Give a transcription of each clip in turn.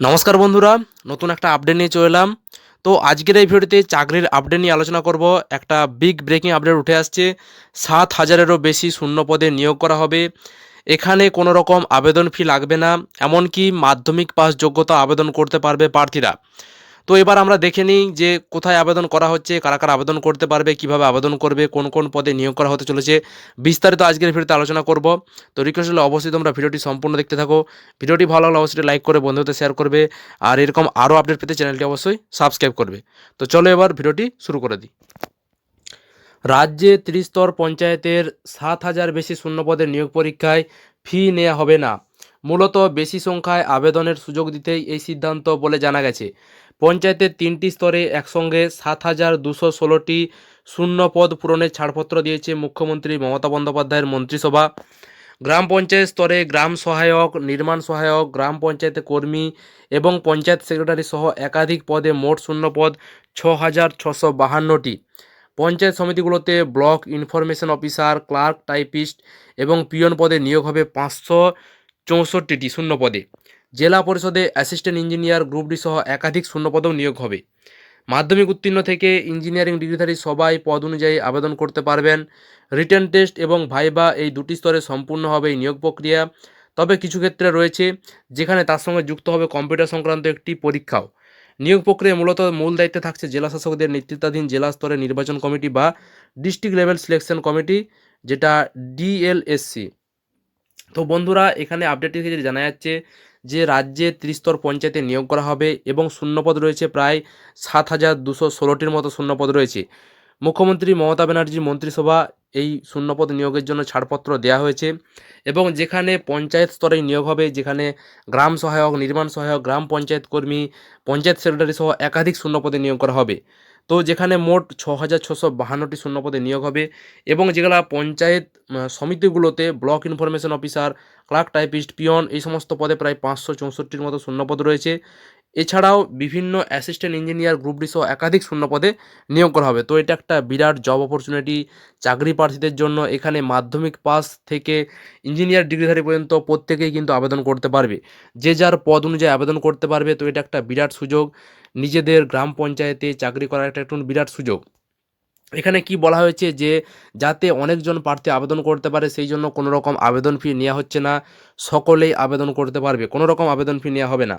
নমস্কার বন্ধুরা, নতুন একটা আপডেট নিয়ে চলে এলাম। তো আজকের এই ভিডিওতে চাকরির আপডেট নিয়ে আলোচনা করব। একটা বিগ ব্রেকিং আপডেট উঠে আসছে। সাত হাজারেরও বেশি শূন্য পদে নিয়োগ করা হবে। এখানে কোনো রকম আবেদন ফি লাগবে না। এমনকি মাধ্যমিক পাস যোগ্যতা আবেদন করতে পারবে প্রার্থীরা। তো এবার আমরা দেখে নিই যে কোথায় আবেদন করা হচ্ছে, কারা কারা আবেদন করতে পারবে, কীভাবে আবেদন করবে, কোন কোন পদে নিয়োগ করা হতে চলেছে, বিস্তারিত আজকের ভিডিওতে আলোচনা করব। তো রিকোয়েস্ট হলে অবশ্যই তোমরা ভিডিওটি সম্পূর্ণ দেখতে থাকো। ভিডিওটি ভালো লাগলে অবশ্যই লাইক করে, বন্ধুদের শেয়ার করবে, আর এরকম আরও আপডেট পেতে চ্যানেলটি অবশ্যই সাবস্ক্রাইব করবে। তো চলো এবার ভিডিওটি শুরু করে দিই। রাজ্যে ত্রিস্তর পঞ্চায়েতের সাত হাজার বেশি শূন্যপদের নিয়োগ পরীক্ষায় ফি নেওয়া হবে না। মূলত বেশি সংখ্যায় আবেদনের সুযোগ দিতেই এই সিদ্ধান্ত বলে জানা গেছে। পঞ্চায়েতের তিনটি স্তরে একসঙ্গে সাত হাজার দুশো ষোলোটি শূন্য পদ পূরণের ছাড়পত্র দিয়েছে মুখ্যমন্ত্রী মমতা বন্দ্যোপাধ্যায়ের মন্ত্রিসভা। গ্রাম পঞ্চায়েত স্তরে গ্রাম সহায়ক, নির্মাণ সহায়ক, গ্রাম পঞ্চায়েতে কর্মী এবং পঞ্চায়েত সেক্রেটারি সহ একাধিক পদে মোট শূন্য পদ ছ হাজার ছশো বাহান্নটি। Panchayat সমিতিগুলোতে block information officer, clerk, typist এবং পিয়ন পদে নিয়োগ হবে পাঁচশো চৌষট্টিটি শূন্য পদে। জেলা পরিষদে অ্যাসিস্ট্যান্ট ইঞ্জিনিয়ার গ্রুপ ডি সহ একাধিক শূন্যপদেও নিয়োগ হবে। মাধ্যমিক উত্তীর্ণ থেকে ইঞ্জিনিয়ারিং ডিগ্রিধারী সবাই পদ অনুযায়ী আবেদন করতে পারবেন। রিটেন টেস্ট এবং ভাইবা এই দুটি স্তরে সম্পূর্ণ হবে এই নিয়োগ প্রক্রিয়া। তবে কিছু ক্ষেত্রে রয়েছে যেখানে তার সঙ্গে যুক্ত হবে কম্পিউটার সংক্রান্ত একটি পরীক্ষাও। নিয়োগ প্রক্রিয়া মূলত মূল দায়িত্বে থাকছে জেলা শাসকদের নেতৃত্বাধীন জেলা স্তরে নির্বাচন কমিটি বা ডিস্ট্রিক্ট লেভেল সিলেকশন কমিটি, যেটা ডিএলএসসি। তো বন্ধুরা, এখানে আপডেট থেকে জানা যাচ্ছে যে রাজ্যে ত্রিস্তর পঞ্চায়েতে নিয়োগ করা হবে এবং শূন্যপদ রয়েছে প্রায় সাত হাজার দুশো ষোলোটির মতো শূন্যপদ রয়েছে। মুখ্যমন্ত্রী মমতা ব্যানার্জির মন্ত্রিসভা এই শূন্যপদ নিয়োগের জন্য ছাড়পত্র দেওয়া হয়েছে এবং যেখানে পঞ্চায়েত স্তরে নিয়োগ হবে, যেখানে গ্রাম সহায়ক, নির্মাণ সহায়ক, গ্রাম পঞ্চায়েত কর্মী, পঞ্চায়েত সেক্রেটারি সহ একাধিক শূন্যপদে নিয়োগ করা হবে। তো যেখানে মোট ছ হাজার ছশো বাহান্নটি শূন্যপদে নিয়োগ হবে এবং যেগুলা panchayat সমিতিগুলোতে block information officer, clerk, typist, peon এই সমস্ত পদে প্রায় পাঁচশো চৌষট্টির মতো শূন্যপদ রয়েছে। এছাড়াও বিভিন্ন অ্যাসিস্ট্যান্ট ইঞ্জিনিয়ার গ্রুপ ডি সহ একাধিক শূন্যপদে নিয়োগ করা হবে। তো এটা একটা বিরাট জব অপরচুনিটি চাকরি প্রার্থীদের জন্য। এখানে মাধ্যমিক পাস থেকে ইঞ্জিনিয়ার ডিগ্রিধারী পর্যন্ত প্রত্যেকেই কিন্তু আবেদন করতে পারবে। যে যার পদ অনুযায়ী আবেদন করতে পারবে, তো এটা একটা বিরাট সুযোগ। নিজেদের গ্রাম পঞ্চায়েতে চাকরি করার একটা একটু বিরাট সুযোগ। এখানে কি বলা হয়েছে যে যাতে অনেকজন প্রার্থী আবেদন করতে পারে, সেই জন্য কোনো রকম আবেদন ফি নেওয়া হচ্ছে না, সকলেই আবেদন করতে পারবে, কোনো রকম আবেদন ফি নেওয়া হবে না।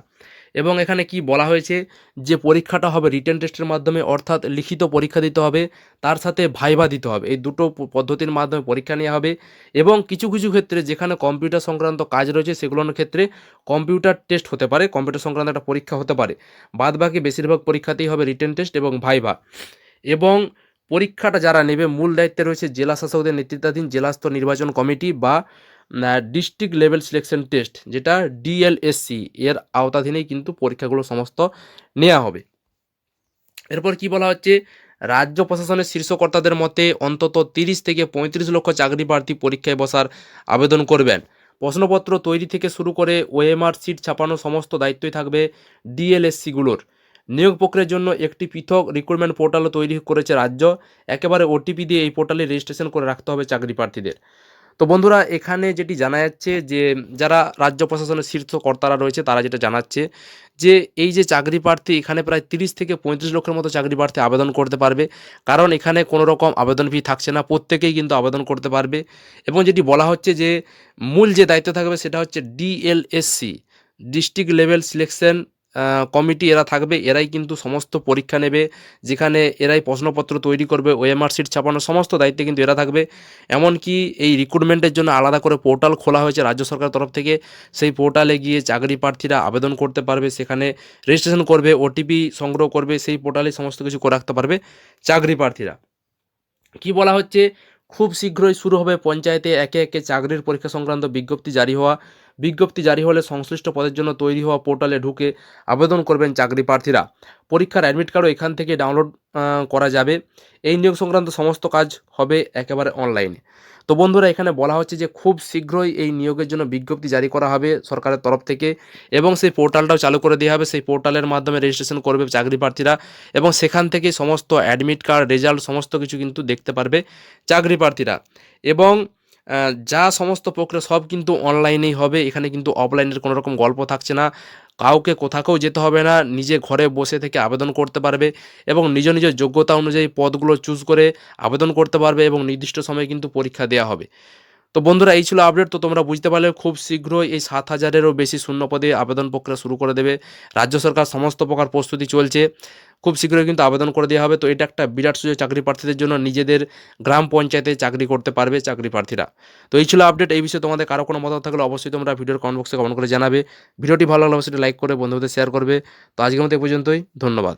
এবং এখানে কি বলা হয়েছে যে পরীক্ষাটা হবে রিটেন টেস্টের মাধ্যমে, অর্থাৎ লিখিত পরীক্ষা দিতে হবে, তার সাথে ভাইভা দিতে হবে, এই দুটো পদ্ধতির মাধ্যমে পরীক্ষা নেওয়া হবে। এবং কিছু কিছু ক্ষেত্রে যেখানে কম্পিউটার সংক্রান্ত কাজ রয়েছে, সেগুলোর ক্ষেত্রে কম্পিউটার টেস্ট হতে পারে, কম্পিউটার সংক্রান্ত একটা পরীক্ষা হতে পারে। বাদ বাকি বেশিরভাগ পরীক্ষাতেই হবে রিটেন টেস্ট এবং ভাইভা এবং পরীক্ষাটা যারা নেবে, মূল দায়িত্বে রয়েছে জেলা শাসকদের নেতৃত্বাধীন জেলা স্তর নির্বাচন কমিটি বা ডিস্ট্রিক্ট লেভেল সিলেকশন টেস্ট যেটা ডিএলএসসি এর আওতাধীনেই কিন্তু পরীক্ষাগুলো সমস্ত নেওয়া হবে। এরপর কি বলা হচ্ছে? রাজ্য প্রশাসনের শীর্ষকর্তাদের মতে অন্তত তিরিশ থেকে পঁয়ত্রিশ লক্ষ চাকরি প্রার্থী পরীক্ষায় বসার আবেদন করবেন। প্রশ্নপত্র তৈরি থেকে শুরু করে ওএমআর সিট ছাপানো সমস্ত দায়িত্বই থাকবে ডিএলএসসিগুলোর নিয়োগ প্রক্রিয়ার জন্য একটি পৃথক রিক্রুটমেন্ট পোর্টালও তৈরি করেছে রাজ্য। একেবারে ওটিপি দিয়ে এই পোর্টালে রেজিস্ট্রেশন করে রাখতে হবে চাকরি প্রার্থীদের। তো বন্ধুরা, এখানে যেটি জানা যাচ্ছে যে, যারা রাজ্য প্রশাসনের শীর্ষ কর্তারা রয়েছে, তারা যেটা জানাচ্ছে যে, এই যে চাকরি প্রার্থী, এখানে প্রায় তিরিশ থেকে পঁয়ত্রিশ লক্ষের মতো চাকরি প্রার্থী আবেদন করতে পারবে। কারণ এখানে কোনো রকম আবেদন ফি থাকছে না, প্রত্যেকেই কিন্তু আবেদন করতে পারবে। এবং যেটি বলা হচ্ছে যে, মূল যে দায়িত্ব থাকবে সেটা হচ্ছে DLSC district level selection committee এরা থাকবে, এরাই কিন্তু সমস্ত পরীক্ষা নেবে, যেখানে এরাই প্রশ্নপত্র তৈরি করবে ওএমআর সিট ছাপানোর সমস্ত দায়িত্বে কিন্তু এরা থাকবে। এমনকি এই রিক্রুটমেন্টের জন্য আলাদা করে পোর্টাল খোলা হয়েছে রাজ্য সরকার তরফ থেকে। সেই পোর্টালে গিয়ে চাকরি প্রার্থীরা আবেদন করতে পারবে, সেখানে রেজিস্ট্রেশন করবে ওটিপি সংগ্রহ করবে, সেই পোর্টালে সমস্ত কিছু করে রাখতে পারবে চাকরি প্রার্থীরা। কি বলা হচ্ছে? খুব শীঘ্রই শুরু হবে পঞ্চায়েতে একে একে চাকরির পরীক্ষা সংক্রান্ত বিজ্ঞপ্তি জারি হওয়া। বিজ্ঞপ্তি জারি হলে সংশ্লিষ্ট পদের জন্য তৈরি হওয়া পোর্টালে ঢুকে আবেদন করবেন চাকরি প্রার্থীরা। পরীক্ষার অ্যাডমিট কার্ডও এখান থেকে ডাউনলোড করা যাবে। এই নিয়োগ সংক্রান্ত সমস্ত কাজ হবে একেবারে অনলাইনে। তো বন্ধুরা, এখানে বলা হচ্ছে যে খুব শীঘ্রই এই নিয়োগের জন্য বিজ্ঞপ্তি জারি করা হবে সরকারের তরফ থেকে এবং সেই পোর্টালটাও চালু করে দেওয়া হবে। সেই পোর্টালের মাধ্যমে রেজিস্ট্রেশন করবে চাকরি প্রার্থীরা এবং সেখান থেকে সমস্ত অ্যাডমিট কার্ড রেজাল্ট সমস্ত কিছু কিন্তু দেখতে পারবে চাকরি প্রার্থীরা। এবং যা সমস্ত প্রক্রিয়া সব কিন্তু অনলাইনেই হবে। এখানে কিন্তু অফলাইনের কোনো রকম গল্প থাকছে না। কাউকে কোথাকেও যেতে হবে না। নিজে ঘরে বসে থেকে আবেদন করতে পারবে এবং নিজ নিজ যোগ্যতা অনুযায়ী পদগুলো চুজ করে আবেদন করতে পারবে এবং নির্দিষ্ট সময়ে কিন্তু পরীক্ষা দেওয়া হবে। তো বন্ধুরা, এই ছিল আপডেট তো তোমরা বুঝতে পারলে খুব শীঘ্রই এই সাত হাজারেরও বেশি শূন্য পদে আবেদন প্রক্রিয়া শুরু করে দেবে। রাজ্য সরকার সমস্ত প্রকার প্রস্তুতি চলছে। খুব শীঘ্রই কিন্তু আবেদন করে দেওয়া হবে। তো এটা একটা বিরাট সুযোগ চাকরি প্রার্থীদের জন্য। নিজেদের গ্রাম পঞ্চায়েতে চাকরি করতে পারবে চাকরি প্রার্থীরা। তো এই ছিল আপডেট এই বিষয়ে তোমাদের কারও কোনো মতামত থাকলে অবশ্যই তোমরা ভিডিওর কমেন্ট বক্সে কমেন্ট করে জানাবে। ভিডিওটি ভালো লাগলে অবশ্যই লাইক করে বন্ধুদের শেয়ার করবে। তো আজকের মতো এই পর্যন্তই। ধন্যবাদ।